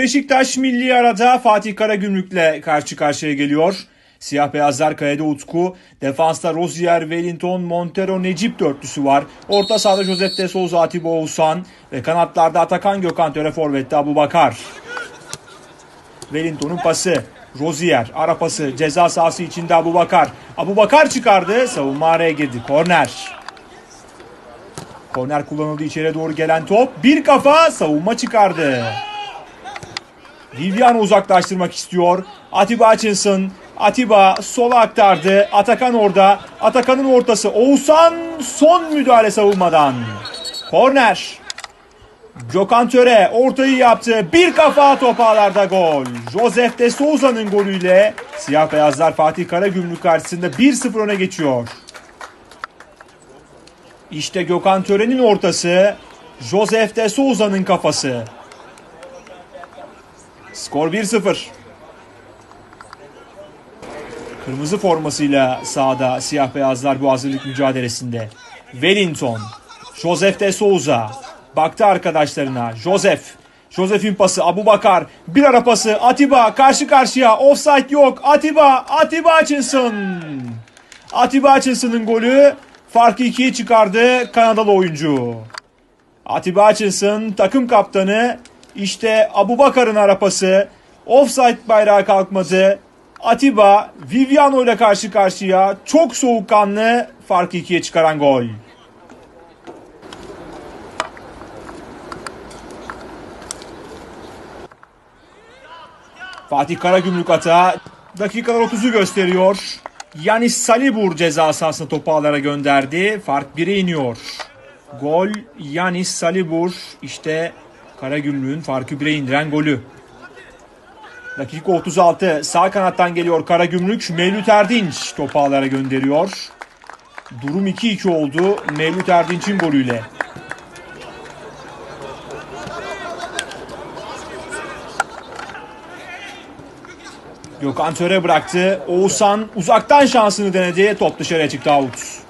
Beşiktaş milli arada Fatih Karagümrük'le karşı karşıya geliyor. Siyah beyazlar kalede Utku, defansta Rozier, Wellington, Montero, Necip dörtlüsü var. Orta sahada Josep de Souza, Atiba Oğuzhan ve kanatlarda Atakan Gökhan Töre Forvet'te Abu Bakar. Wellington'un pası. Rozier ara pası ceza sahası içinde Abu Bakar. Abu Bakar çıkardı. Savunma araya girdi. Korner. Korner kullanıldı içeri doğru gelen top. Bir kafa savunma çıkardı. Vivian uzaklaştırmak istiyor. Atiba Hutchinson. Atiba sola aktardı. Atakan orada. Atakan'ın ortası. Oğuzhan son müdahale savunmadan. Korner. Gökhan Töre ortayı yaptı. Bir kafa top ağlarda gol. Josef de Souza'nın golüyle siyah beyazlar Fatih Karagümrük karşısında 1-0 öne geçiyor. İşte Gökhan Töre'nin ortası. Josef de Souza'nın kafası. Skor 1-0. Kırmızı formasıyla sahada siyah beyazlar bu hazırlık mücadelesinde. Wellington, Josef de Souza. Baktı arkadaşlarına. Josef. Josef'in pası Abu Bakar. Bir ara pası Atiba karşı karşıya. Offside yok. Atiba. Atiba Hutchinson. Atiba Hutchinson'ın golü farkı ikiye çıkardı Kanadalı oyuncu. Atiba Hutchinson takım kaptanı. İşte Abu Bakar'ın arapası. Offside bayrağı kalkmadı. Atiba Viviano ile karşı karşıya çok soğukkanlı farkı ikiye çıkaran gol. Fatih Karagümrük atağı dakikalar 30'u gösteriyor. Yanis Salibur ceza sahasına topu ağlara gönderdi. Fark 1'e iniyor. Gol Yanis Salibur işte Karagümrük'ün farkı 1'e indiren golü. Dakika 36 sağ kanattan geliyor Karagümrük. Mevlüt Erdinç topu ağlara gönderiyor. Durum 2-2 oldu Mevlüt Erdinç'in golüyle. Gökhan Töre bıraktı. Oğuzhan uzaktan şansını denedi. Top dışarıya çıktı out.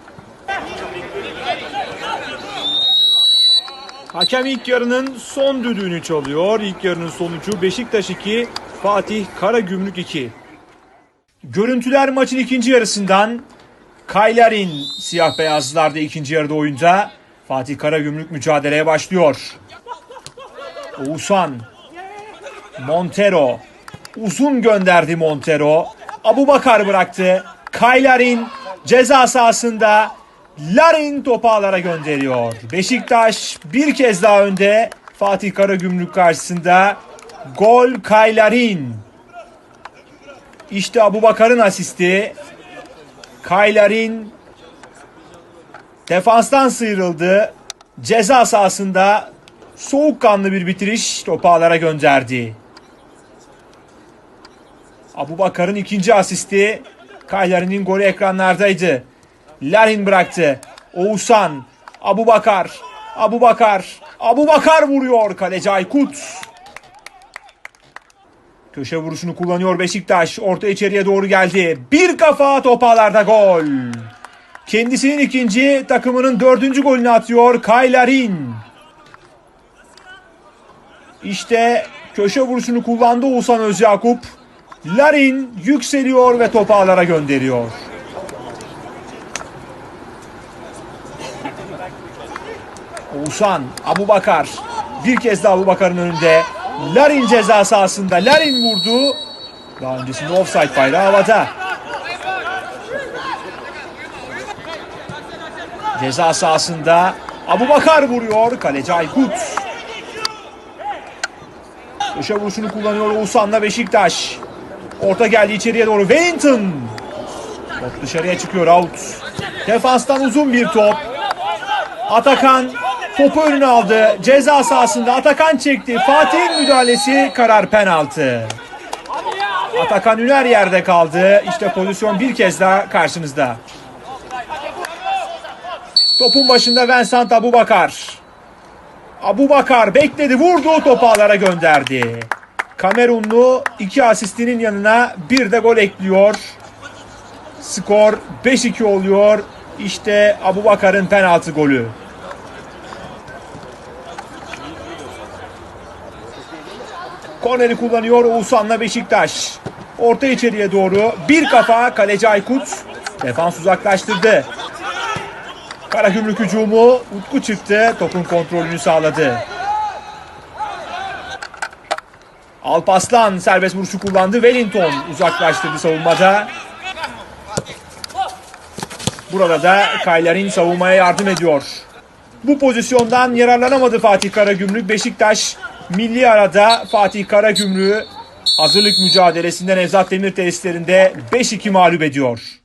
Hakem ilk yarının son düdüğünü çalıyor. İlk yarının sonucu Beşiktaş 2, Fatih Karagümrük 2. Görüntüler maçın ikinci yarısından. Kaylarin siyah beyazlarda ikinci yarıda oyunda. Fatih Karagümrük mücadeleye başlıyor. Oğuzhan. Montero. Uzun gönderdi Montero. Abu Bakar bıraktı. Kaylarin ceza sahasında Larin topu ağlara gönderiyor. Beşiktaş bir kez daha önde. Fatih Karagümrük karşısında gol Kaylarin. İşte Abu Bakar'ın asisti. Kaylarin defanstan sıyrıldı. Ceza sahasında soğukkanlı bir bitiriş topu ağlara gönderdi. Abu Bakar'ın ikinci asisti. Kaylari'nin golü ekranlardaydı. Larin bıraktı. Oğuzhan. Abu Bakar. Abu Bakar. Abu Bakar vuruyor. Kaleci Aykut. Köşe vuruşunu kullanıyor Beşiktaş. Orta içeriye doğru geldi. Bir kafa topalarda gol. Kendisinin ikinci takımının dördüncü golünü atıyor Kaylarin. İşte köşe vuruşunu kullandı Oğuzhan Özyakup. Larin yükseliyor ve topu ağlara gönderiyor. Oğuzhan, Abu Bakar. Bir kez daha Abu Bakar'ın önünde. Larin ceza sahasında. Larin vurdu. Daha öncesinde offside bayrağı havada. Ceza sahasında Abu Bakar vuruyor. Kaleci Aykut. Köşe vuruşunu kullanıyor Oğuzhan'la Beşiktaş. Orta geldi içeriye doğru. Wellington. Top dışarıya çıkıyor out. Defanstan uzun bir top. Atakan topu önüne aldı. Ceza sahasında Atakan çekti. Fatih'in müdahalesi karar penaltı. Atakan Üner yerde kaldı. İşte pozisyon bir kez daha karşınızda. Topun başında Vincent Abu Bakar. Abu Bakar bekledi vurdu topu ağlara gönderdi. Kamerunlu iki asistinin yanına bir de gol ekliyor. Skor 5-2 oluyor. İşte Abu Bakar'ın penaltı golü. Korneri kullanıyor Oğuzhan'la Beşiktaş. Orta içeriye doğru bir kafa kaleci Aykut. Defans uzaklaştırdı. Karagümrük hücumu Utku çıktı. Topun kontrolünü sağladı. Alpaslan serbest vuruşu kullandı. Wellington uzaklaştırdı savunmada. Burada da Kaylarin savunmaya yardım ediyor. Bu pozisyondan yararlanamadı Fatih Karagümrük. Beşiktaş milli arada Fatih Karagümrük'ü hazırlık mücadelesinde Nevzat Demir tesislerinde 5-2 mağlup ediyor.